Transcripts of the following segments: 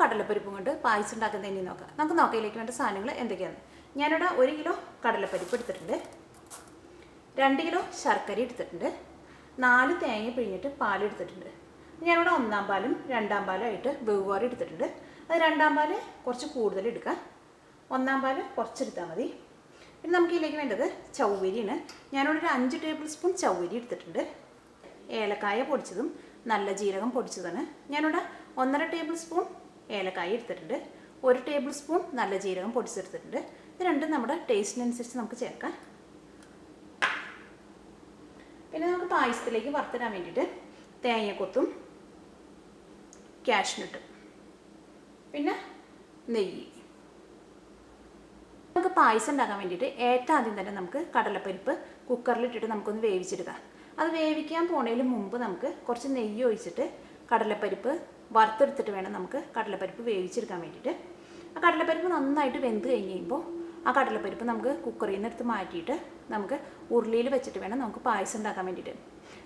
കടലപ്പരിപ്പും കൊണ്ട് പായസം ഉണ്ടാക്കുന്നത് നോക്കാം. നമുക്ക് നോക്കയിലേക്ക് വേണ്ട സാധനങ്ങൾ എന്തൊക്കെയാണ്? ഞാനിവിടെ ഒരു കിലോ കടലപ്പരിപ്പ് എടുത്തിട്ടുണ്ട്. രണ്ട് കിലോ ശർക്കര എടുത്തിട്ടുണ്ട്. നാല് തേങ്ങ പിഴിഞ്ഞിട്ട് പാൽ എടുത്തിട്ടുണ്ട്. ഞാനിവിടെ ഒന്നാം പാലും രണ്ടാം പാലും ആയിട്ട് വെവ്വേറെ എടുത്തിട്ടുണ്ട്. അത് രണ്ടാം പാൽ കുറച്ച് കൂടുതൽ എടുക്കാം. ഒന്നാം പാൽ കുറച്ചെടുത്താൽ മതി. പിന്നെ നമുക്ക് ഇതിലേക്ക് വേണ്ടത് ചൗവരിയാണ് ഞാനിവിടെ ഒരു അഞ്ച് ടേബിൾ സ്പൂൺ ചൗവരി എടുത്തിട്ടുണ്ട്. ഏലക്കായ പൊടിച്ചതും നല്ല ജീരകം പൊടിച്ചതാണ് ഞാനിവിടെ ഒന്നര ടേബിൾ സ്പൂൺ ഏലക്കായ എടുത്തിട്ടുണ്ട്. ഒരു ടേബിൾ സ്പൂൺ നല്ല ജീരകം പൊടിച്ചെടുത്തിട്ടുണ്ട്. ഇത് രണ്ടും നമ്മുടെ ടേസ്റ്റിനനുസരിച്ച് നമുക്ക് ചേർക്കാം. പിന്നെ നമുക്ക് പായസത്തിലേക്ക് വറുത്തിടാൻ വേണ്ടിയിട്ട് തേങ്ങക്കൊത്തും കാഷ്നട്ടും പിന്നെ നെയ്യ്. നമുക്ക് പായസം ഉണ്ടാക്കാൻ വേണ്ടിയിട്ട് ഏറ്റവും ആദ്യം തന്നെ നമുക്ക് കടലപ്പരിപ്പ് കുക്കറിലിട്ടിട്ട് നമുക്കൊന്ന് വേവിച്ചെടുക്കാം. അത് വേവിക്കാൻ പോണതിന് മുമ്പ് നമുക്ക് കുറച്ച് നെയ്യ് ഒഴിച്ചിട്ട് കടലപ്പരിപ്പ് വറുത്തെടുത്തിട്ട് വേണം നമുക്ക് കടലപ്പരിപ്പ് വേവിച്ചെടുക്കാൻ വേണ്ടിയിട്ട്. ആ കടലപ്പരിപ്പ് നന്നായിട്ട് വെന്ത് കഴിഞ്ഞ് കഴിയുമ്പോൾ ആ കടലപ്പരിപ്പ് നമുക്ക് കുക്കറിൽ നിന്ന് എടുത്ത് മാറ്റിയിട്ട് നമുക്ക് ഉരുളിയിൽ വെച്ചിട്ട് വേണം നമുക്ക് പായസം ഉണ്ടാക്കാൻ വേണ്ടിയിട്ട്.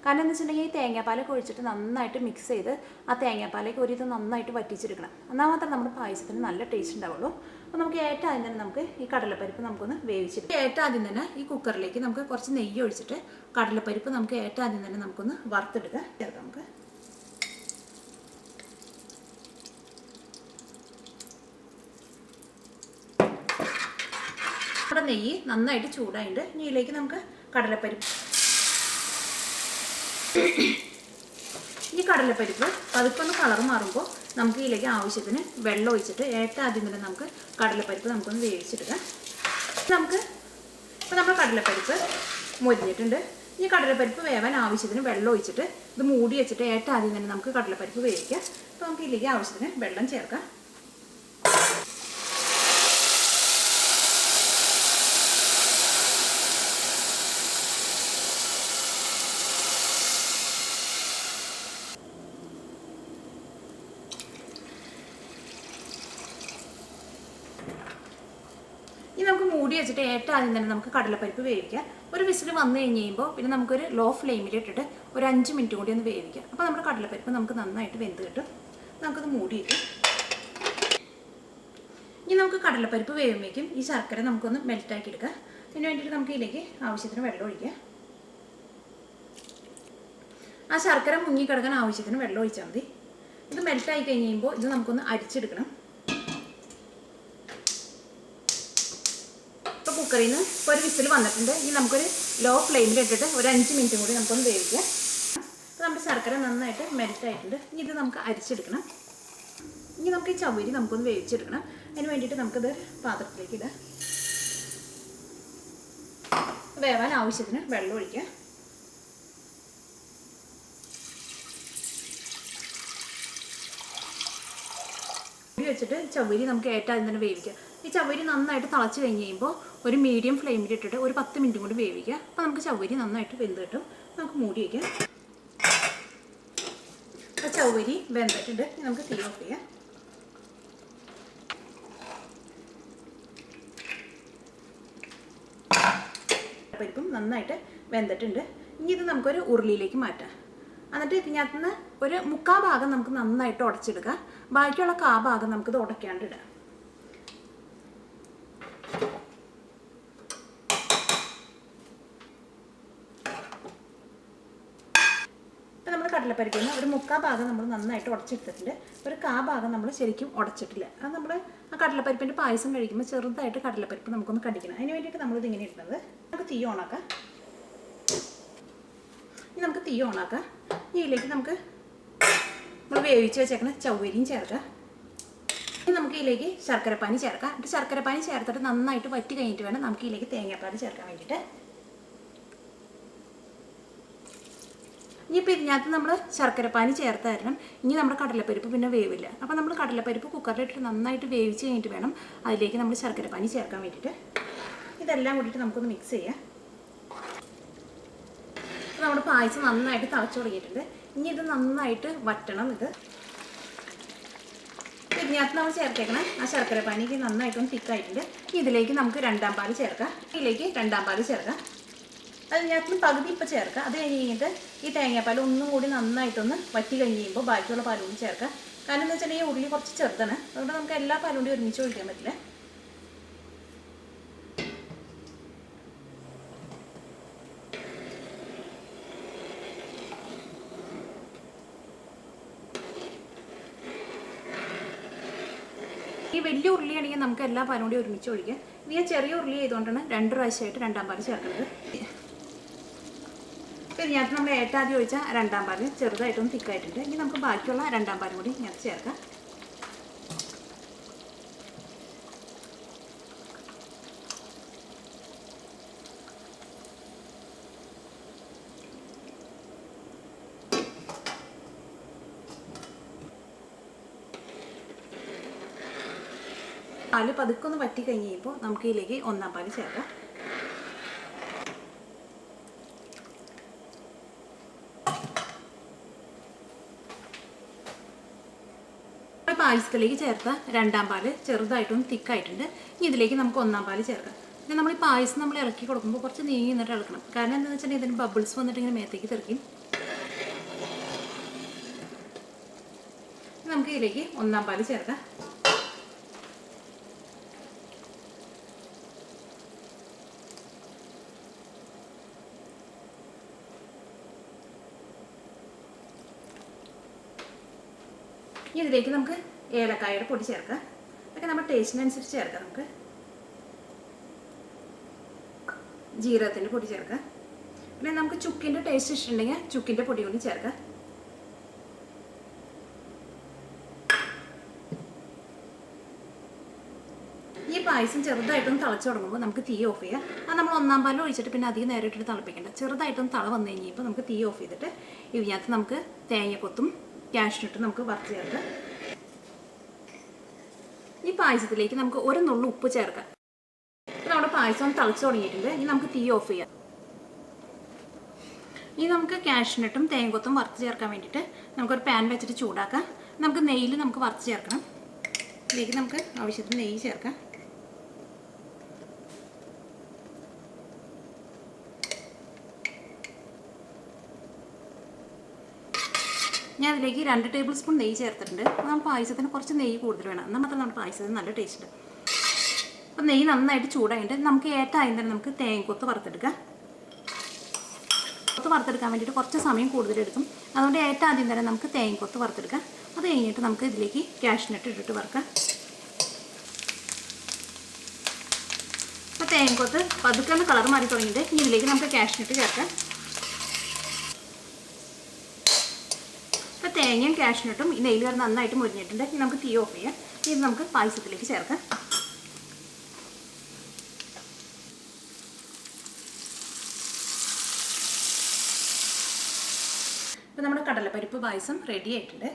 കാരണം എന്ന് വെച്ചിട്ടുണ്ടെങ്കിൽ ഈ തേങ്ങാപ്പാലൊക്കെ ഒഴിച്ചിട്ട് നന്നായിട്ട് മിക്സ് ചെയ്ത് ആ തേങ്ങാപ്പാലൊക്കെ ഒരു ഇത് നന്നായിട്ട് വറ്റിച്ചെടുക്കണം. എന്നാൽ മാത്രം നമ്മുടെ പായസത്തിന് നല്ല ടേസ്റ്റ് ഉണ്ടാവുള്ളൂ. അപ്പോൾ നമുക്ക് ഏറ്റവും ആദ്യം തന്നെ നമുക്ക് ഈ കടലപ്പരിപ്പ് നമുക്കൊന്ന് വേവിച്ചെടുക്കാം. ഏറ്റവും ആദ്യം തന്നെ ഈ കുക്കറിലേക്ക് നമുക്ക് കുറച്ച് നെയ്യ് ഒഴിച്ചിട്ട് കടലപ്പരിപ്പ് നമുക്ക് ഏറ്റവും ആദ്യം തന്നെ നമുക്കൊന്ന് വറുത്തെടുക്കാം. ചേർക്കാം നമുക്ക് നമ്മുടെ നെയ്യ് നന്നായിട്ട് ചൂടായിട്ട് നെയ്യിലേക്ക് നമുക്ക് കടലപ്പരിപ്പ്. ഈ കടലപ്പരിപ്പ് പതുക്കൊന്ന് കളർ മാറുമ്പോൾ നമുക്ക് ഇതിലേക്ക് ആവശ്യത്തിന് വെള്ളം ഒഴിച്ചിട്ട് ഏറ്റവും ആദ്യം തന്നെ നമുക്ക് കടലപ്പരിപ്പ് നമുക്കൊന്ന് വേവിച്ചെടുക്കാം. നമുക്ക് ഇപ്പോൾ നമ്മുടെ കടലപ്പരിപ്പ് മൊരിഞ്ഞിട്ടുണ്ട്. ഈ കടലപ്പരിപ്പ് വേവാൻ ആവശ്യത്തിന് വെള്ളം ഒഴിച്ചിട്ട് ഇത് മൂടി വെച്ചിട്ട് ഏറ്റവും ആദ്യം തന്നെ നമുക്ക് കടലപ്പരിപ്പ് വേവിക്കാം. അപ്പോൾ നമുക്ക് ഇതിലേക്ക് ആവശ്യത്തിന് വെള്ളം ചേർക്കാം. മൂടി വെച്ചിട്ട് ഏറ്റവും ആദ്യം തന്നെ നമുക്ക് കടലപ്പരിപ്പ് വേവിക്കാം ഒരു വിസിൽ വന്നു കഴിഞ്ഞ് കഴിയുമ്പോൾ പിന്നെ നമുക്കൊരു ലോ ഫ്ലെയിമിൽ ഇട്ടിട്ട് ഒരു അഞ്ച് മിനിറ്റ് കൂടി ഒന്ന് വേവിക്കാം അപ്പോൾ നമ്മുടെ കടലപ്പരിപ്പ് നമുക്ക് നന്നായിട്ട് വെന്ത് കിട്ടും. നമുക്കത് മൂടിയിട്ട് ഇനി നമുക്ക് കടലപ്പരിപ്പ് വേവുമ്പോഴേക്കും ഈ ശർക്കര നമുക്കൊന്ന് മെൽറ്റാക്കി എടുക്കാം അതിന് വേണ്ടിയിട്ട് നമുക്ക് ഇതിലേക്ക് ആവശ്യത്തിന് വെള്ളം ഒഴിക്കാം ആ ശർക്കര മുങ്ങിക്കിടക്കാൻ ആവശ്യത്തിന് വെള്ളം ഒഴിച്ചാൽ മതി. ഇത് മെൽറ്റായി കഴിഞ്ഞ് കഴിയുമ്പോൾ ഇത് നമുക്കൊന്ന് അരിച്ചെടുക്കണം ഇപ്പോൾ കുക്കറിൽ നിന്ന് ഇപ്പോൾ ഒരു വിസിൽ വന്നിട്ടുണ്ട്. ഇനി നമുക്കൊരു ലോ ഫ്ലെയിമിൽ ഇട്ടിട്ട് ഒരു അഞ്ച് മിനിറ്റും കൂടി നമുക്കൊന്ന് വേവിക്കാം. അപ്പോൾ നമ്മുടെ ശർക്കര നന്നായിട്ട് മെൽറ്റ് ആയിട്ടുണ്ട്. ഇനി ഇത് നമുക്ക് അരിച്ചെടുക്കണം. ഇനി നമുക്ക് ഈ ചവരി നമുക്കൊന്ന് വേവിച്ചെടുക്കണം. അതിന് വേണ്ടിയിട്ട് നമുക്കിത് പാത്രത്തിലേക്ക് ഇടാം. വേവാൻ ആവശ്യത്തിന് വെള്ളം ഒഴിക്കാം. മൂടി വെച്ചിട്ട് ചവരി നമുക്ക് ഏറ്റവും ആദ്യം തന്നെ വേവിക്കാം. ഈ ചവരി നന്നായിട്ട് തിളച്ച് കഴിഞ്ഞ് കഴിയുമ്പോൾ ഒരു മീഡിയം ഫ്ലെയിമിൽ ഇട്ടിട്ട് ഒരു പത്ത് മിനിറ്റ് കൂടി വേവിക്കുക. അപ്പോൾ നമുക്ക് ചവരി നന്നായിട്ട് വെന്ത് കിട്ടും. നമുക്ക് മൂടി വയ്ക്കാം അപ്പോൾ ചവരി വെന്തിട്ടുണ്ട്. നമുക്ക് തീ ഓഫ് ചെയ്യാം. പരിപ്പും നന്നായിട്ട് വെന്തിട്ടുണ്ട്. ഇനി ഇത് നമുക്കൊരു ഉരുളിയിലേക്ക് മാറ്റാം. എന്നിട്ട് ഇതിനകത്ത് നിന്ന് ഒരു മുക്കാ ഭാഗം നമുക്ക് നന്നായിട്ട് ഉടച്ചെടുക്കാം. ബാക്കിയുള്ള കാ ഭാഗം നമുക്കിത് ഉടയ്ക്കാണ്ട് ഇടാം ഇപ്പം നമ്മൾ കടലപ്പരിപ്പിൽ നിന്ന് ഒരു മുക്കാ ഭാഗം നമ്മൾ നന്നായിട്ട് ഉടച്ചെടുത്തിട്ടുണ്ട്. ഒരു കാ ഭാഗം നമ്മൾ ശരിക്കും ഉടച്ചിട്ടില്ല. അത് നമ്മൾ ആ കടലപ്പരിപ്പിന്റെ പായസം കഴിക്കുമ്പോൾ ചെറുതായിട്ട് കടലപ്പരിപ്പ് നമുക്കൊന്ന് കടിക്കണം. അതിന് വേണ്ടിയിട്ട് നമ്മളിത് ഇങ്ങനെ ഇടുന്നത്. നമുക്ക് തീ ഓണാക്കാം ഇനി നമുക്ക് തീ ഓണാക്കാം ഇതിലേക്ക് നമുക്ക് നമ്മൾ വേവിച്ച് വെച്ചേക്കുന്ന ചവ്വരിയും ചേർക്കാം. ഇനി നമുക്ക് ഇതിലേക്ക് ശർക്കരപ്പാനി ചേർക്കാം. എന്നിട്ട് ശർക്കരപ്പാനി ചേർത്തിട്ട് നന്നായിട്ട് വറ്റി കഴിഞ്ഞിട്ട് വേണം നമുക്ക് ഇതിലേക്ക് തേങ്ങാപ്പാൽ ചേർക്കാൻ വേണ്ടിയിട്ട്. ഇനിയിപ്പോൾ ഇതിനകത്ത് നമ്മൾ ശർക്കരപ്പാനി ചേർത്ത് തരണം. ഇനി നമ്മുടെ കടലപ്പരിപ്പ് പിന്നെ വേവില്ല. അപ്പോൾ നമ്മൾ കടലപ്പരിപ്പ് കുക്കറിലിട്ട് നന്നായിട്ട് വേവിച്ച് കഴിഞ്ഞിട്ട് വേണം അതിലേക്ക് നമ്മൾ ശർക്കരപ്പാനി ചേർക്കാൻ വേണ്ടിയിട്ട്. ഇതെല്ലാം കൂടിയിട്ട് നമുക്കൊന്ന് മിക്സ് ചെയ്യാം. അപ്പോൾ നമ്മുടെ പായസം നന്നായിട്ട് തിളച്ചു തുടങ്ങിയിട്ടുണ്ട്. ഇനി ഇത് നന്നായിട്ട് വറ്റണം ഇത്. ഇതിനകത്ത് നമ്മൾ ചേർത്തേക്കണം ആ ശർക്കര പാനിക്ക് നന്നായിട്ടൊന്ന് തിക്കായിട്ടുണ്ട് ഇതിലേക്ക് നമുക്ക് രണ്ടാം പാൽ ചേർക്കാം. ഇതിലേക്ക് രണ്ടാം പാൽ ചേർക്കാം. അതിനകത്ത് പകുതി ഇപ്പം ചേർക്കുക അത് കഴിഞ്ഞ് കഴിഞ്ഞിട്ട് ഈ തേങ്ങാപ്പാൽ ഒന്നും കൂടി നന്നായിട്ടൊന്ന് വറ്റി കഴിഞ്ഞ് കഴിയുമ്പോൾ ബാക്കിയുള്ള പാലും കൂടി ചേർക്കുക കാരണം എന്ന് വെച്ചാൽ ഈ കുറച്ച് ചെറുതാണ്. അതുകൊണ്ട് നമുക്ക് എല്ലാ പാലും കൂടി ഒരുമിച്ച് ഒഴിക്കാൻ പറ്റില്ല. ഈ വലിയ ഉരുളിയാണെങ്കിൽ നമുക്ക് എല്ലാ പാലും കൂടി ഒരുമിച്ച് ഒഴിക്കാം. ഇത് ചെറിയ ഉരുളി ആയതുകൊണ്ടാണ് രണ്ട് പ്രാവശ്യമായിട്ട് രണ്ടാം പാൽ ചേർക്കുന്നത്. ഇതിനകത്ത് നമ്മൾ ഏറ്റവും ആദ്യം ഒഴിച്ചാൽ രണ്ടാം പാൽ ചെറുതായിട്ടൊന്ന് തിക്കായിട്ടുണ്ട്. ഇനി നമുക്ക് ബാക്കിയുള്ള രണ്ടാം പാലും കൂടി ഇതിനകത്ത് ചേർക്കാം. പാൽ പതുക്കെ ഒന്ന് വറ്റി കഴിഞ്ഞ് കഴിയുമ്പോൾ നമുക്ക് ഇതിലേക്ക് ഒന്നാം പാൽ ചേർക്കാം. പായസത്തിലേക്ക് ചേർത്ത രണ്ടാം പാൽ ചെറുതായിട്ടൊന്ന് തിക്കായിട്ടുണ്ട്. ഇനി ഇതിലേക്ക് നമുക്ക് ഒന്നാം പാൽ ചേർക്കാം. പിന്നെ നമ്മൾ ഈ പായസം നമ്മൾ ഇളക്കി കൊടുക്കുമ്പോൾ കുറച്ച് നീങ്ങി നിന്നിട്ട് ഇളക്കണം. കാരണം എന്താണെന്ന് വെച്ചിട്ടുണ്ടെങ്കിൽ ഇതിന് ബബിൾസ് വന്നിട്ട് ഇങ്ങനെ മേത്തേക്ക് തെറിക്കും. നമുക്ക് ഇതിലേക്ക് ഒന്നാം പാൽ ചേർക്കാം. ഇനി ഇതിലേക്ക് നമുക്ക് ഏലക്കായയുടെ പൊടി ചേർക്കുക. അതൊക്കെ നമ്മുടെ ടേസ്റ്റിനനുസരിച്ച് ചേർക്കാം നമുക്ക്. ജീരകത്തിന്റെ പൊടി ചേർക്കുക. പിന്നെ നമുക്ക് ചുക്കിന്റെ ടേസ്റ്റ് ഇഷ്ടമുണ്ടെങ്കിൽ ചുക്കിന്റെ പൊടി കൂടി ചേർക്കുക. ഈ പായസം ചെറുതായിട്ടൊന്ന് തിളച്ച് തുടങ്ങുമ്പോൾ നമുക്ക് തീ ഓഫ് ചെയ്യാം. അത് നമ്മൾ ഒന്നാം പാലം ഒഴിച്ചിട്ട് പിന്നെ അധികം നേരം തിളപ്പിക്കേണ്ട. ചെറുതായിട്ടൊന്ന് തള വന്നു കഴിഞ്ഞപ്പോൾ നമുക്ക് തീ ഓഫ് ചെയ്തിട്ട് ഇതിനകത്ത് നമുക്ക് തേങ്ങ കൊത്തും ക്യാഷിനിട്ട് നമുക്ക് വറുത്ത് ചേർക്കാം. ഈ പായസത്തിലേക്ക് നമുക്ക് ഒരു നുള്ളു ഉപ്പ് ചേർക്കാം. ഇപ്പം നമ്മുടെ പായസം തിളച്ച് തുടങ്ങിയിട്ടുണ്ട്. ഇനി നമുക്ക് തീ ഓഫ് ചെയ്യാം. ഇനി നമുക്ക് കാഷ്നട്ടും തേങ്കൊത്തും വറുത്ത് ചേർക്കാൻ വേണ്ടിയിട്ട് നമുക്കൊരു പാൻ വെച്ചിട്ട് ചൂടാക്കാം. നമുക്ക് നെയ്യിൽ നമുക്ക് വറുത്ത് ചേർക്കണം. ഇതിലേക്ക് നമുക്ക് ആവശ്യത്തിന് നെയ്യ് ചേർക്കാം. ഞാൻ അതിലേക്ക് രണ്ട് ടേബിൾ സ്പൂൺ നെയ്യ് ചേർത്തിട്ടുണ്ട്. നമ്മൾ പായസത്തിന് കുറച്ച് നെയ്യ് കൂടുതൽ വേണം. എന്നാൽ മാത്രം നമ്മുടെ പായസത്തിന് നല്ല ടേസ്റ്റ് അപ്പം നെയ്യ് നന്നായിട്ട് ചൂടായിട്ട് നമുക്ക് ഏറ്റവും തന്നെ നമുക്ക് തേങ്ങക്കൊത്ത് വറുത്തെടുക്കാം. കൊത്ത് വറുത്തെടുക്കാൻ വേണ്ടിയിട്ട് കുറച്ച് സമയം കൂടുതലെടുക്കും അതുകൊണ്ട് ഏറ്റവും ആദ്യം തന്നെ നമുക്ക് തേങ്ങക്കൊത്ത് വറുത്തെടുക്കാം. അത് കഴിഞ്ഞിട്ട് നമുക്ക് ഇതിലേക്ക് ക്യാഷ്നട്ട് ഇട്ടിട്ട് വറുക്കാം. അപ്പോൾ തേങ്ങക്കൊത്ത് പതുക്കെ കളർ മാറി തുടങ്ങിയിട്ട് ഇതിലേക്ക് നമുക്ക് ക്യാഷ്നട്ട് ചേർക്കാം. തേങ്ങയും കാഷ്നട്ടും ഈ നെയ്യിൽ കയറി നന്നായിട്ട് മുരിഞ്ഞിട്ടുണ്ട്. ഇനി നമുക്ക് തീ ഓഫ് ചെയ്യാം. ഇത് നമുക്ക് പായസത്തിലേക്ക് ചേർക്കാം. അപ്പോൾ നമ്മുടെ കടലപ്പരിപ്പ് പായസം റെഡി ആയിട്ടുണ്ട്.